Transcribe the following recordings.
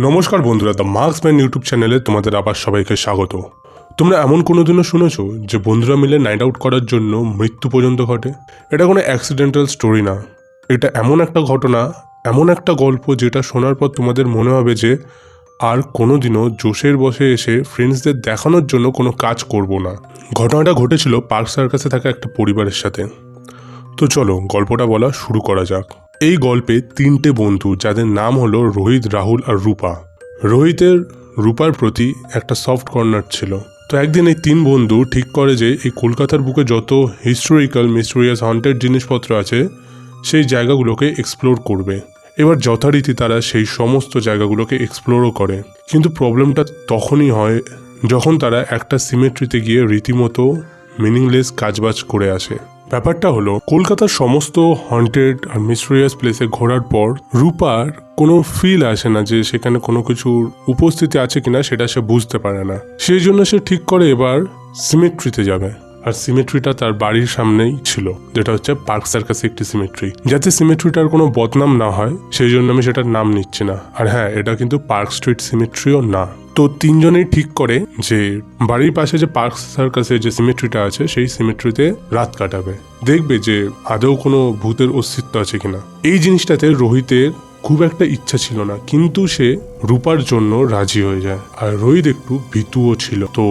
নমস্কার বন্ধুরা the marks man YouTube চ্যানেলে তোমাদের আবার সবাইকে স্বাগত। তোমরা এমন কোনোদিনও শুনেছো যে বন্ধুরা মিলে নাইট আউট করার জন্য মৃত্যু পর্যন্ত ঘটে? এটা কোনো অ্যাক্সিডেন্টাল স্টোরি না। এটা এমন একটা ঘটনা, এমন একটা গল্প যেটা শোনার পর তোমাদের মনে হবে যে আর কোনোদিনও জোশের বসে এসে ফ্রেন্ডসদের দেখানোর জন্য কোনো কাজ করব না। ঘটনাটা ঘটেছিল পার্ক সার্কাসে থাকা একটা পরিবারের সাথে। তো চলো গল্পটা বলা শুরু করা যাক। এই গল্পে তিনটে বন্ধু যাদের নাম হলো রোহিত, রাহুল আর রূপা। রোহিতের রূপার প্রতি একটা সফট কর্নার ছিল। তো একদিন এই তিন বন্ধু ঠিক করে যে এই কলকাতার বুকে যত হিস্টোরিক্যাল মিস্টোরিয়াস হন্টেড জিনিসপত্র আছে, সেই জায়গাগুলোকে এক্সপ্লোর করবে। এবার যথারীতি তারা সেই সমস্ত জায়গাগুলোকে এক্সপ্লোরও করে। কিন্তু প্রবলেমটা তখনই হয় যখন তারা একটা সিমেট্রিতে গিয়ে রীতিমতো মিনিংলেস কাজবাজ করে আসে। ব্যাপারটা হলো, কলকাতার সমস্ত হন্টেড আর মিস্টেরিয়াস প্লেসে ঘোরার পর রূপার কোনো ফিল আসে না যে সেখানে কোনো কিছুর উপস্থিতি আছে কিনা সেটা সে বুঝতে পারে না। সেই জন্য সে ঠিক করে এবার সিমেট্রিতে যাবে। আর সিমেট্রিটা তার বাড়ির সামনেই ছিল, যেটা হচ্ছে পার্ক সার্কাসে একটি সিমেট্রি যাতে সিমেট্রিটার কোনো বদনাম না হয়, সেই জন্য আমি সেটার নাম নিচ্ছি না। আর হ্যাঁ এটা কিন্তু পার্ক স্ট্রিট সিমেট্রিও না। তো তিনজনেই ঠিক করে যে বাড়ির পাশে যে পার্ক সার্কাসের যে সিমেট্রিটা আছে, সেই সিমেট্রিতে রাত কাটাবে। দেখবে যে আদৌ কোনো ভূতের অস্তিত্ব আছে কিনা। এই জিনিসটাতে রোহিতের খুব একটা ইচ্ছা ছিল না, কিন্তু সে রূপার জন্য রাজি হয়ে যায়। আর রোহিত একটু ভীতুও ছিল। তো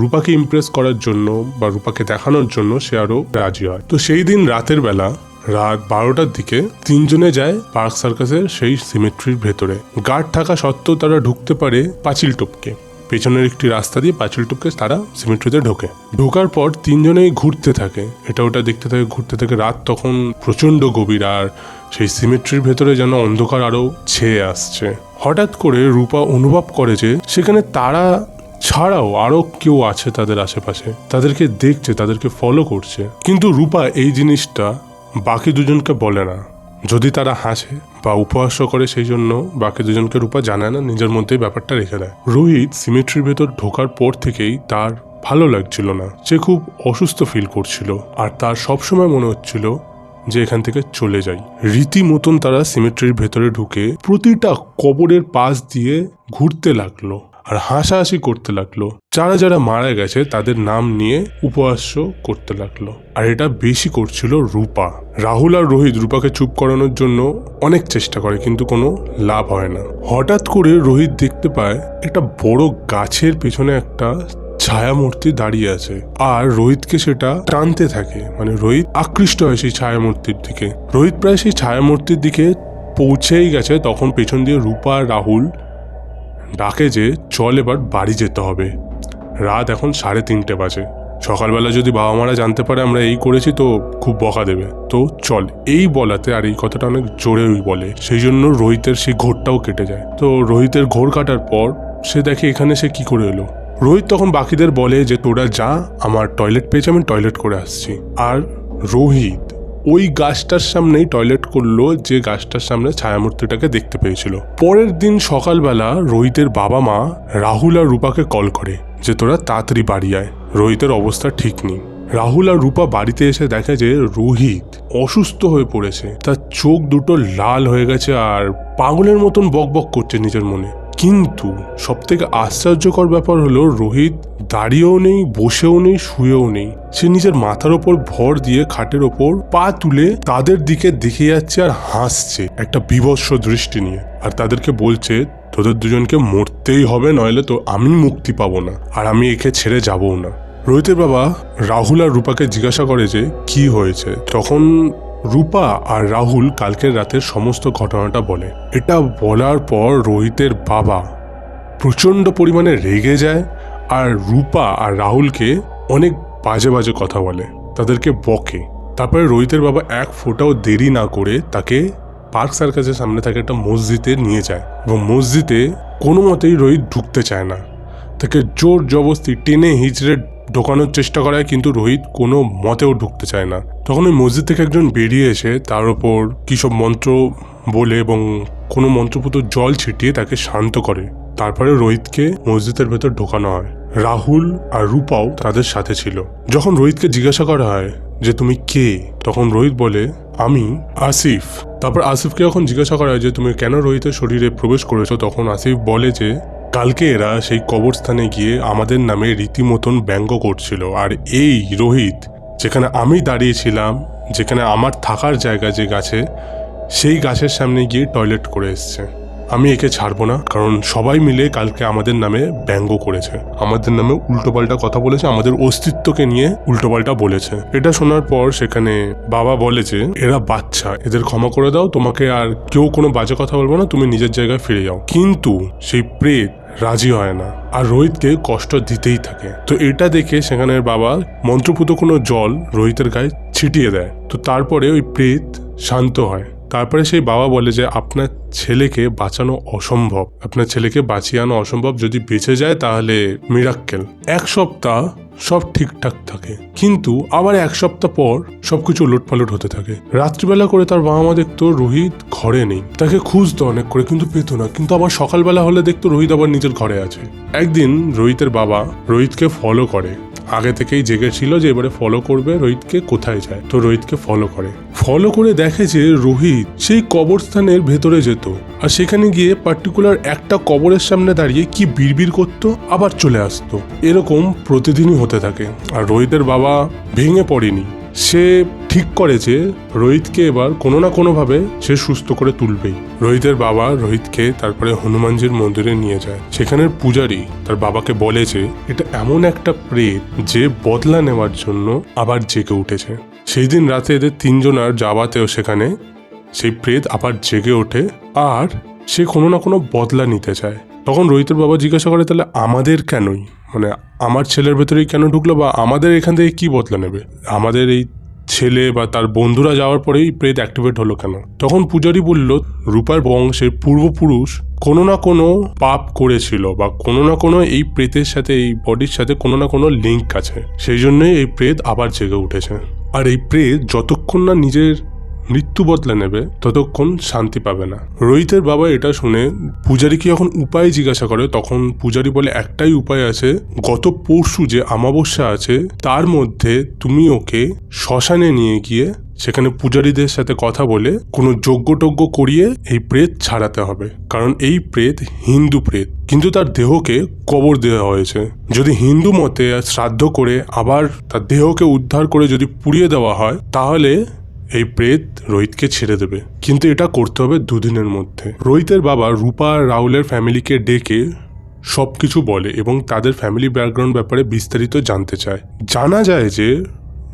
রূপাকে ইমপ্রেস করার জন্য বা রূপাকে দেখানোর জন্য সে আরও রাজি হয়। তো সেই দিন রাতের বেলা রাত বারোটার দিকে তিনজনে যায় পার্ক সার্কাসের সেই সিমেট্রির ভেতরে। গার্ড থাকা সত্ত্বেও তারা ঢুকতে পারে পাঁচিল টপকে। পেছনের একটি রাস্তা দিয়ে পাঁচিল টপকে তারা সিমেট্রিতে ঢোকে। ঢোকার পর তিনজনেই ঘুরতে থাকে। এটা ওটা দেখতে থাকে, ঘুরতে থাকে। রাত তখন প্রচণ্ড গভীর আর সেই সিমেট্রির ভেতরে যেন অন্ধকার আরও ছেয়ে আসছে। হঠাৎ করে রূপা অনুভব করে যে সেখানে তারা ছাড়াও আরও কেউ আছে তাদের আশেপাশে। তাদেরকে দেখছে, তাদেরকে ফলো করছে। কিন্তু রূপা এই জিনিসটা বাকি দুজনকে বলে না। যদি তারা হাসে বা উপহাস করে সেই জন্য বাকি দুজনকে রূপা জানায় না, নিজের মধ্যেই ব্যাপারটা রেখে দেয়। রোহিত সিমেট্রির ভেতর ঢোকার পর থেকেই তার ভালো লাগছিল না। সে খুব অসুস্থ ফিল করছিল আর তার সবসময় মনে হচ্ছিল যে এখান থেকে চলে যাই। রীতিমতন তারা সিমেট্রির ভেতরে ঢুকে প্রতিটা কবরের পাশ দিয়ে ঘুরতে লাগল। আর হাসাহাসি করতে লাগল। যারা যারা মারা গেছে, তাদের নাম নিয়ে উপহাস্য করতে লাগল। আর এটা বেশি করছিল রূপা। রাহুল আর রোহিত রূপাকে চুপ করানোর জন্য অনেক চেষ্টা করে, কিন্তু কোনো লাভ হয় না। হঠাৎ করে রোহিত দেখতে পায়, একটা বড় গাছের পেছনে একটা ছায়ামূর্তি দাঁড়িয়ে আছে। আর রোহিতকে সেটা টানতে থাকে। মানে রোহিত আকৃষ্ট হয় সেই ছায়ামূর্তির দিকে। রোহিত প্রায় সেই ছায়ামূর্তির দিকে পৌঁছেই গেছে। তখন পেছন দিয়ে রূপা রাহুল ডাকে যে, চল এবার বাড়ি যেতে হবে। রাত এখন সাড়ে তিনটে বাজে। সকালবেলা যদি বাবা মারা জানতে পারে আমরা এই করেছি তো খুব বকা দেবে। তো চল, এই বলাতে আর এই কথাটা অনেক জোরেই বলে। সেই জন্য রোহিতের সেই ঘোরটাও কেটে যায়। তো রোহিতের ঘোর কাটার পর সে দেখে এখানে সে কি করে এলো। রোহিত তখন বাকিদের বলে যে, তোরা যা, আমার টয়লেট পেয়েছে, আমি টয়লেট করে আসছি। আর রোহিত ওই গাছটার সামনেই টয়লেট করল যে গাছটার সামনে ছায়ামূর্তিটাকে দেখতে পেয়েছিল। পরের দিন সকালবেলা রোহিতের বাবা মা রাহুল আর রূপাকে কল করে যে তোরা তাড়াতাড়ি বাড়ি আয়, রোহিতের অবস্থা ঠিক নেই। রাহুল আর রূপা বাড়িতে এসে দেখে যে রোহিত অসুস্থ হয়ে পড়েছে। তার চোখ দুটো লাল হয়ে গেছে আর পাগলের মতন বকবক করছে নিজের মনে। কিন্তু সব থেকে আশ্চর্যকর ব্যাপার হলো রোহিত দাঁড়িয়েও নেই, বসেও নেই, শুয়েও নেই। সে নিজের মাথার ওপর ভর দিয়ে খাটের ওপর পা তুলে তাদের দিকে দেখে যাচ্ছে আর হাসছে একটা বিভৎস দৃষ্টি নিয়ে। আর তাদেরকে বলছে, তোদের দুজনকে মরতেই হবে, নইলে তো আমি মুক্তি পাবো না, আর আমি একে ছেড়ে যাবও না। রোহিতের বাবা রাহুল আর রূপাকে জিজ্ঞাসা করে যে, কি হয়েছে? তখন রূপা আর রাহুল কালকের রাতের সমস্ত ঘটনাটা বলে। এটা বলার পর রোহিতের বাবা প্রচণ্ড পরিমাণে রেগে যায় আর রূপা আর রাহুলকে অনেক বাজে বাজে কথা বলে, তাদেরকে বকে। তারপরে রোহিতের বাবা এক ফোঁটাও দেরি না করে তাকে পার্ক সার্কাসের সামনে থাকে একটা মসজিদে নিয়ে যায় এবং মসজিদে কোনো মতেই রোহিত ঢুকতে চায় না। তাকে জোর জবস্তি টেনে হিচড়ে ঢোকানোর চেষ্টা করায় কিন্তু রোহিত কোনো মতেও ঢুকতে চায় না। তখন ওই মসজিদ থেকে একজন বেরিয়ে এসে তার ওপর কী সব মন্ত্র বলে এবং কোনো মন্ত্রপুত জল ছিটিয়ে তাকে শান্ত করে। তারপরে রোহিতকে মসজিদের ভেতর ঢোকানো হয়। রাহুল আর রূপাও তাদের সাথে ছিল। যখন রোহিতকে জিজ্ঞাসা করা হয় যে, তুমি কে? তখন রোহিত বলে, আমি আসিফ। তারপর আসিফকে যখন জিজ্ঞাসা করা হয় যে, তুমি কেন রোহিতের শরীরে প্রবেশ করেছ? তখন আসিফ বলে যে কালকে এরা সেই কবরস্থানে গিয়ে আমাদের নামে রীতিমতন ব্যঙ্গ করছিল। আর এই রোহিত, যেখানে আমি দাঁড়িয়েছিলাম যেখানে আমার থাকার জায়গা যে গাছে, সেই গাছের সামনে গিয়ে টয়লেট করে এসছে। আমি একে ছাড়বো না, কারণ সবাই মিলে কালকে আমাদের নামে ব্যঙ্গ করেছে। আমাদের নামে উল্টোপাল্টা কথা বলেছে, আমাদের অস্তিত্বকে নিয়ে উল্টোপাল্টা বলেছে। এটা শোনার পর সেখানে বাবা বলে যে, এরা বাচ্চা, এদের ক্ষমা করে দাও, তোমাকে আর কেউ কোনো বাজে কথা বলব না, তুমি নিজের জায়গায় ফিরে যাও। কিন্তু সেই প্রেত রাজি হয় না। আর রোহিতকে কষ্ট দিতেই থাকে। তো এটা দেখে সেখানের বাবা মন্ত্রপুত কোনো জল রোহিতের গায়ে ছিটিয়ে দেয়। তো তারপরে ওই প্রেত শান্ত হয়। তারপরে সেই বাবা বলে যে, আপনার ছেলেকে বাঁচানো অসম্ভব। আপনার ছেলেকে বাঁচিয়ে আনা অসম্ভব। যদি বেঁচে যায় তাহলে মিরাক্কেল এক সপ্তাহ সব ঠিকঠাক থাকে। কিন্তু আবার এক সপ্তাহ পর সবকিছু উলটপালট হতে থাকে। রাত্রিবেলা করে তার বাবা মা দেখতো রোহিত ঘরে নেই। তাকে খুঁজতো অনেক করে, কিন্তু পেতো না। কিন্তু আবার সকালবেলা হলে দেখতো রোহিত আবার নিজের ঘরে আছে। একদিন রোহিতের বাবা রোহিতকে ফলো করে। আগে থেকেই জেগে ছিল যে এবারে ফলো করবে রোহিতকে কোথায় যায়। তো রোহিতকে ফলো করে। ফলো করে দেখে যে রোহিত সেই কবরস্থানের ভেতরে যেত আর সেখানে গিয়ে পার্টিকুলার একটা কবরের সামনে দাঁড়িয়ে কি বিড়বিড় করতো, আবার চলে আসতো। এরকম প্রতিদিনই হতে থাকে। আর রোহিতের বাবা ভেঙে পড়েনি। সে ঠিক করে যে রোহিতকে এবার কোনো না কোনোভাবে সে সুস্থ করে তুলবেই। রোহিতের বাবা রোহিতকে তারপরে হনুমানজির মন্দিরে নিয়ে যায়। সেখানের পূজারী তার বাবাকে বলে যে, এটা এমন একটা প্রেত যে বদলা নেওয়ার জন্য আবার জেগে উঠেছে। সেই দিন রাতে এদের তিনজনার যাওয়াতেও সেখানে সেই প্রেত আবার জেগে ওঠে আর সে কোনো না কোনো বদলা নিতে চায়। তখন রোহিতের বাবা জিজ্ঞাসা করে, তাহলে আমাদের কেনই? মানে আমার ছেলের ভেতরেই কেন ঢুকলো বা আমাদের এখান থেকে কি বদলা নেবে? আমাদের এই ছেলে বা তার বন্ধুরা যাওয়ার পরেই প্রেত অ্যাক্টিভেট হলো কেন? তখন পূজারি বলল, রূপার বংশের পূর্বপুরুষ কোনো না কোনো পাপ করেছিল বা কোনো না কোনো এই প্রেতের সাথে, এই বডির সাথে কোনো না কোনো লিঙ্ক আছে। সেই জন্যই এই প্রেত আবার জেগে উঠেছে। আর এই প্রেত যতক্ষণ না নিজের মৃত্যু বদলে নেবে, ততক্ষণ শান্তি পাবে না। রোহিতের বাবা এটা শুনে পূজারীকে যখন উপায় জিজ্ঞাসা করে? তখন পূজারী বলে, একটাই উপায় আছে, গত পরশু যে অমাবস্যা আছে, তার মধ্যে তুমি ওকে শ্মশানে নিয়ে গিয়ে সেখানে পূজারীদের সাথে কথা বলে কোনো যজ্ঞটজ্ঞ করিয়ে এই প্রেত ছাড়াতে হবে। কারণ এই প্রেত হিন্দু প্রেত। কিন্তু তার দেহকে কবর দেওয়া হয়েছে। যদি হিন্দু মতে শ্রাদ্ধ করে আবার তার দেহকে উদ্ধার করে যদি পুড়িয়ে দেওয়া হয়, তাহলে এই প্রেত রোহিতকে ছেড়ে দেবে। কিন্তু এটা করতে হবে দুদিনের মধ্যে। রোহিতের বাবা রূপা রাহুলের ফ্যামিলিকে ডেকে সব কিছু বলে এবং তাদের ফ্যামিলি ব্যাকগ্রাউন্ড ব্যাপারে বিস্তারিত জানতে চায়। জানা যায় যে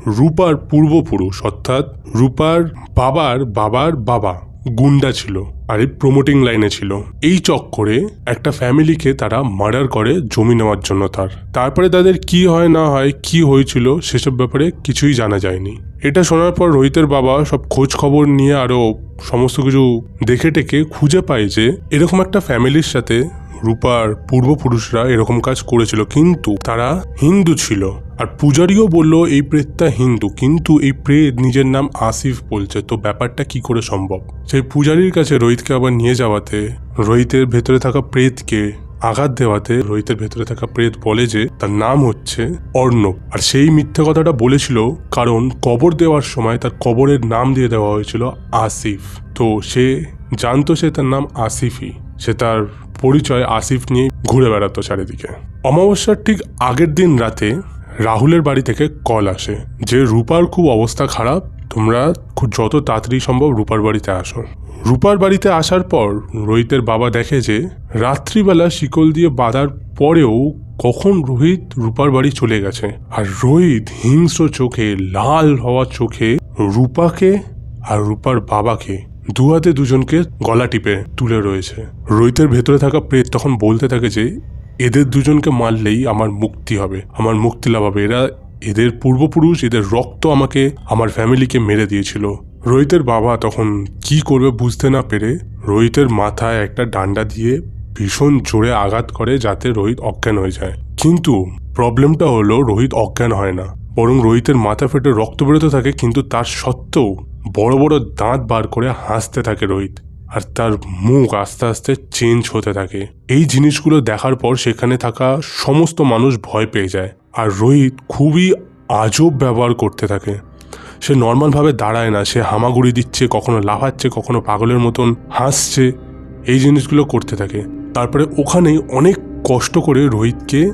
রূপার পূর্বপুরুষ, অর্থাৎ রূপার বাবার বাবার বাবা গুন্ডা ছিল, আর এই প্রমোটিং লাইনে ছিল। এই চক্করে একটা ফ্যামিলিকে তারা মার্ডার করে জমি নেওয়ার জন্য তার। তারপরে তাদের কি হয়, না হয়, কি হয়েছিল সেসব ব্যাপারে কিছুই জানা যায়নি। এটা শোনার পর রোহিতের বাবা সব খোঁজ খবর নিয়ে আরও সমস্ত কিছু দেখে টেকে খুঁজে পায় যে, এরকম একটা ফ্যামিলির সাথে রূপার পূর্বপুরুষরা এরকম কাজ করেছিল, কিন্তু তারা হিন্দু ছিল। আর পূজারীও বলল, এই প্রেতটা হিন্দু, কিন্তু এই প্রেত নিজের নাম আসিফ বলছে, তো ব্যাপারটা কি করে সম্ভব? সেই পূজারীর কাছে রোহিতকে আবার নিয়ে যাওয়াতে রোহিতের ভেতরে থাকা প্রেতকে আঘাত দেওয়াতে রোহিতের ভেতরে থাকা প্রেত বলে যে, তার নাম হচ্ছে অর্ণব। আর সেই মিথ্যে কথাটা বলেছিল কারণ কবর দেওয়ার সময় তার কবরের নাম দিয়ে দেওয়া হয়েছিল আসিফ। তো সে জানতো সে তার নাম আসিফই। সে তার পরিচয় আসিফ নিয়ে ঘুরে বেড়াতো চারিদিকে। অমাবস্যার ঠিক আগের দিন রাতে রাহুলের বাড়ি থেকে কল আসে যে, রূপার খুব অবস্থা খারাপ, তোমরা খুব যত তাড়াতাড়ি সম্ভব রূপার বাড়িতে আসো। রূপার বাড়িতে আসার পর রোহিতের বাবা দেখে যে, রাত্রিবেলা শিকল দিয়ে বাঁধার পরেও কখন রোহিত রূপার বাড়ি চলে গেছে। আর রোহিত হিংস্র চোখে, লাল হওয়া চোখে রূপাকে আর রূপার বাবাকে দু হাতে দুজনকে গলা টিপে তুলে রয়েছে। রোহিতের ভেতরে থাকা প্রেত তখন বলতে থাকে যে, এদের দুজনকে মারলেই আমার মুক্তি হবে, আমার মুক্তি লাভ হবে। এরা এদের পূর্বপুরুষ, এদের রক্ত আমাকে, আমার ফ্যামিলিকে মেরে দিয়েছিল। রোহিতের বাবা তখন কি করবে বুঝতে না পেরে রোহিতের মাথায় একটা ডান্ডা দিয়ে ভীষণ জোরে আঘাত করে যাতে রোহিত অজ্ঞান হয়ে যায়। কিন্তু প্রবলেমটা হলো রোহিত অজ্ঞান হয় না, বরং রোহিতের মাথা ফেটে রক্ত বেরোতে থাকে, কিন্তু তার সত্ত্বেও বড় বড় দাঁত বার করে হাসতে থাকে রোহিত, আর তার মুখ আস্তে আস্তে চেঞ্জ হতে থাকে। এই জিনিসগুলো দেখার পর সেখানে থাকা সমস্ত মানুষ ভয় পেয়ে যায়, আর রোহিত খুবই আজব ব্যবহার করতে থাকে। সে নর্মালভাবে দাঁড়ায় না, সে হামাগুড়ি দিচ্ছে, কখনো লাফাচ্ছে, কখনো পাগলের মতন হাসছে, এই জিনিসগুলো করতে থাকে। তারপরে ওখানেই অনেক কষ্ট করে রোহিতকে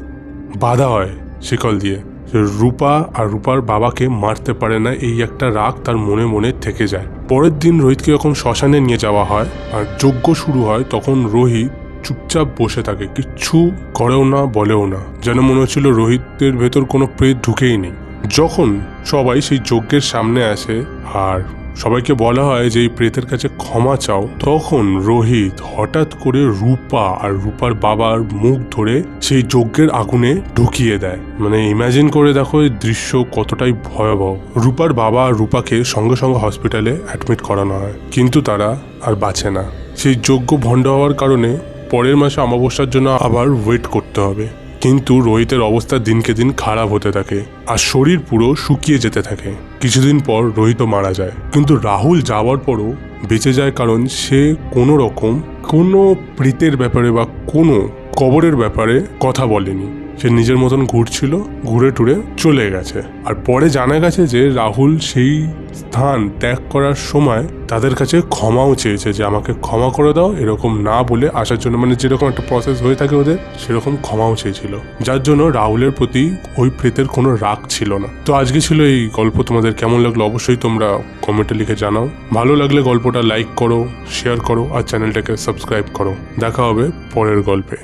বাধা হয় শিকল দিয়ে। রূপা আর রূপার বাবাকে মারতে পারে না, এই একটা রাগ তার মনে মনে থেকে যায়। পরের দিন রোহিতকে যখন শ্মশানে নিয়ে যাওয়া হয় আর যজ্ঞ শুরু হয়, তখন রোহিত চুপচাপ বসে থাকে। কিচ্ছু করেও না, বলেও না। যেন মনে হচ্ছিল রোহিতের ভেতর কোনো প্রেত ঢুকেই নেই। যখন সবাই সেই যজ্ঞের সামনে আসে, আর সবাইকে বলা হয় যে এই প্রেতের কাছে ক্ষমা চাও। তখন রোহিত হঠাৎ করে রূপা আর রূপার বাবার মুখ ধরে সেই যজ্ঞের আগুনে ঢুকিয়ে দেয়। মানে ইমাজিন করে দেখো এই দৃশ্য কতটাই ভয়াবহ। রূপার বাবা আর রূপাকে সঙ্গে সঙ্গে হসপিটালে অ্যাডমিট করানো হয়। কিন্তু তারা আর বাঁচে না। সেই যজ্ঞ ভণ্ড হওয়ার কারণে পরের মাসে অমাবস্যার জন্য আবার ওয়েট করতে হবে। কিন্তু রোহিতের অবস্থা দিনকে দিন খারাপ হতে থাকে। আর শরীর পুরো শুকিয়ে যেতে থাকে। কিছুদিন পর রোহিত মারা যায়। কিন্তু রাহুল যাওয়ার পরও বেঁচে যায় কারণ সে কোনো রকম কোনো প্রীতের ব্যাপারে বা কোনো কবরের ব্যাপারে কথা বলেনি। সে নিজের মতন ঘুরছিল, ঘুরে টুরে চলে গেছে। আর পরে জানা গেছে যে রাহুল সেই স্থান ত্যাগ করার সময় তাদের কাছে ক্ষমাও চেয়েছে যে আমাকে ক্ষমা করে দাও, এরকম না বলে আসার জন্য। মানে যেরকম একটা প্রসেস হয়ে থাকে ওদের, সেরকম ক্ষমাও চেয়েছিল। যার জন্য রাহুলের প্রতি ওই প্রেতের কোনো রাগ ছিল না। তো আজকে ছিল এই গল্প। তোমাদের কেমন লাগল অবশ্যই তোমরা কমেন্টে লিখে জানাও। ভালো লাগলে গল্পটা লাইক করো শেয়ার করো, আর চ্যানেলটাকে সাবস্ক্রাইব করো। দেখা হবে পরের গল্পে।